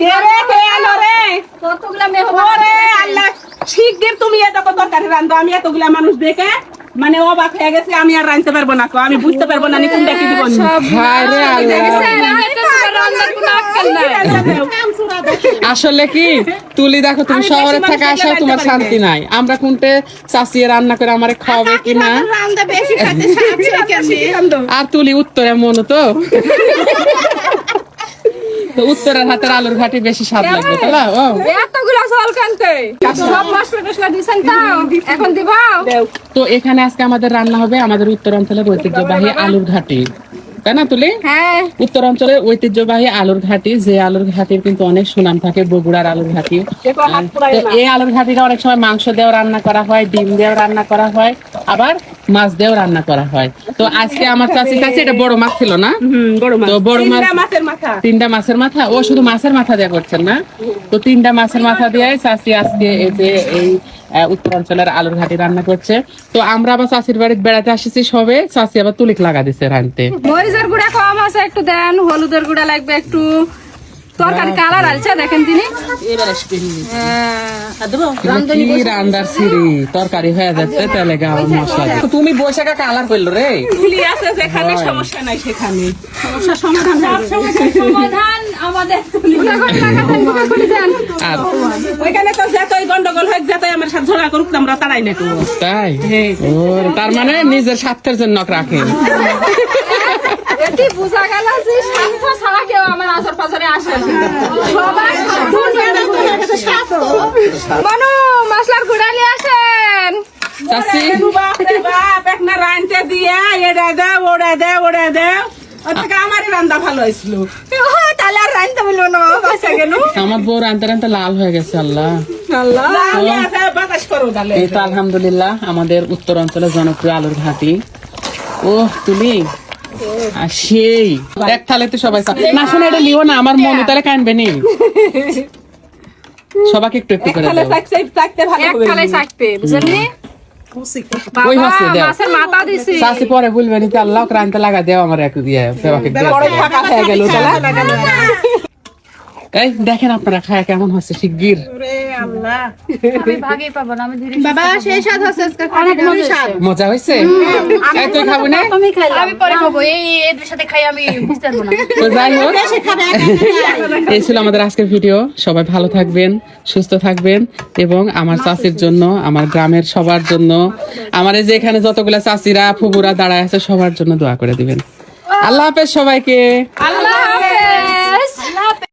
কে রে কে আলো রে? কতগুলা মেয়ে ওরে আল্লাহ শিগগির তুমি এত কত তরকারি রান্ধো। আমি এতগুলা মানুষ দেখে মানে অবাক হয়ে গেছে আমি আর রাঁধতে পারব না কো আমি বুঝতে পারব না নি। কোনটা কি দিব নি। আসলে কি? তুলি দেখো তুমি শহরে থেকে আসো তোমার শান্তি নাই। আমরা কোনটে চাষিয়ে রান্না করে আমারে খাওয়াবে কিনা? বেশি খাতে সাহায্য রান্ধো। আর তুলি উত্তরে মনে তো। তো উত্তরের হাতের আলুর ঘাটি বেশি স্বাদ লাগবে তাহলে ও এতগুলা চাল কানতে সব মশলা টসলা দিছেন তাও এখন তো এখানে আজকে আমাদের রান্না হবে আমাদের উত্তর অঞ্চলের ঐতিহ্যবাহী আলুর ঘাটি। তাই না তুলি? হ্যাঁ। উত্তর অঞ্চলের ঐতিহ্যবাহী আলুর ঘাটি যে আলুর ঘাটির কিন্তু অনেক সুনাম থাকে বগুড়ার আলুর ঘাটি। না। এই আলুর ঘাটিটা অনেক সময় মাংস দিয়েও রান্না করা হয় ডিম দিয়েও রান্না করা হয়। আবার মাছ দিয়েও রান্না করা হয়। তো আজকে আমার চাষির কাছে এটা বড় মাছ ছিল না? বড় মাছ। তো বড় মাছ- তিনটা মাছের মাথা। তিনটা মাছের মাথা? ও শুধু মাছের মাথা দিয়ে করছেন না? তো তিনটা মাছের মাথা দিয়ে চাষি আজকে এই যে এই আহ, উত্তর অঞ্চলের আলুর ঘাটি রান্না করছে। তো আমরা আবার চাষির বাড়িতে বেড়াতে আসিছি সবে। চাষি আবার তুলিক লাগা দিছে রানতে মরিচের গুঁড়া কম আছে একটু দেন হলুদের গুঁড়া লাগবে একটু। তরকারি কালার আছে দেখেন তিনি। কি তরকারি হয়ে যাচ্ছে তুমি বৈশাখে কালার করল রে। তুলি আছে যেখানে সমস্যা নাই সেখানে। সমস্যা সমাধান সমাধান আমাদের আর ওইখানে তো যতই গন্ডগোল হয় যতই আমার সাথে ঝগড়া করুক আমরা তারাই না তাই? হ্যাঁ। তার মানে নিজের স্বার্থের জন্য রাখেন এটি বোঝা গেল যে স্বার্থ ছাড়া কেউ আমার আসার পাশে আসে না সবাই স্বার্থ মানু গুঁড়া আসেন। চাষি বাপ রে বাপ, রাঁধতে দিয়া এড়ে দেও ওড়ে দেও ওড়ে দেও ওর থেকে আমারই রান্না ভালো হয়েছিল। তাহলে আর রাইনতে বলল না বাসা গেল আমার বউ রানতে রানতে লাল হয়ে গেছে আল্লাহ। আল্লাহ। লাল আছে, বাতাস করো তাহলে। এই তো আলহামদুলিল্লাহ আমাদের উত্তর অঞ্চলের জনপ্রিয় আলুর ঘাটি। ও তুমি আর সেই। এক থালে তো সবাই না শুনে এটা লিও না আমার মন তাহলে কানবে নি। সবাকে একটু একটু করে দাও। থাকতে থাকতে ভালো এক থালাই চাকতে বুঝলি চাষি পরে ভুলবেন নি আল্লাহ ক্রান্তে লাগা দেও আমার এক দিয়ে। সেবাকে বড় ফাঁকা হয়ে গেল তাহলে এই দেখেন আপনারা খায় কেমন হচ্ছে শিগগির আমি ভাগই পাবো না আমি ধীরে বাবা সেই স্বাদ হচ্ছে মজা হয়েছে। এই তুই খাব না? আমি পরে খাব। এই এদের সাথে খাই আমি বুঝতে পারব না। তো যাই হোক এই ছিল আমাদের আজকের ভিডিও। সবাই ভালো থাকবেন সুস্থ থাকবেন এবং আমার চাষির জন্য আমার গ্রামের সবার জন্য আমার এই যে এখানে যতগুলা চাষিরা ফুবুরা দাঁড়ায় আছে সবার জন্য দোয়া করে দিবেন। আল্লাহ হাফেজ সবাইকে। আল্লাহ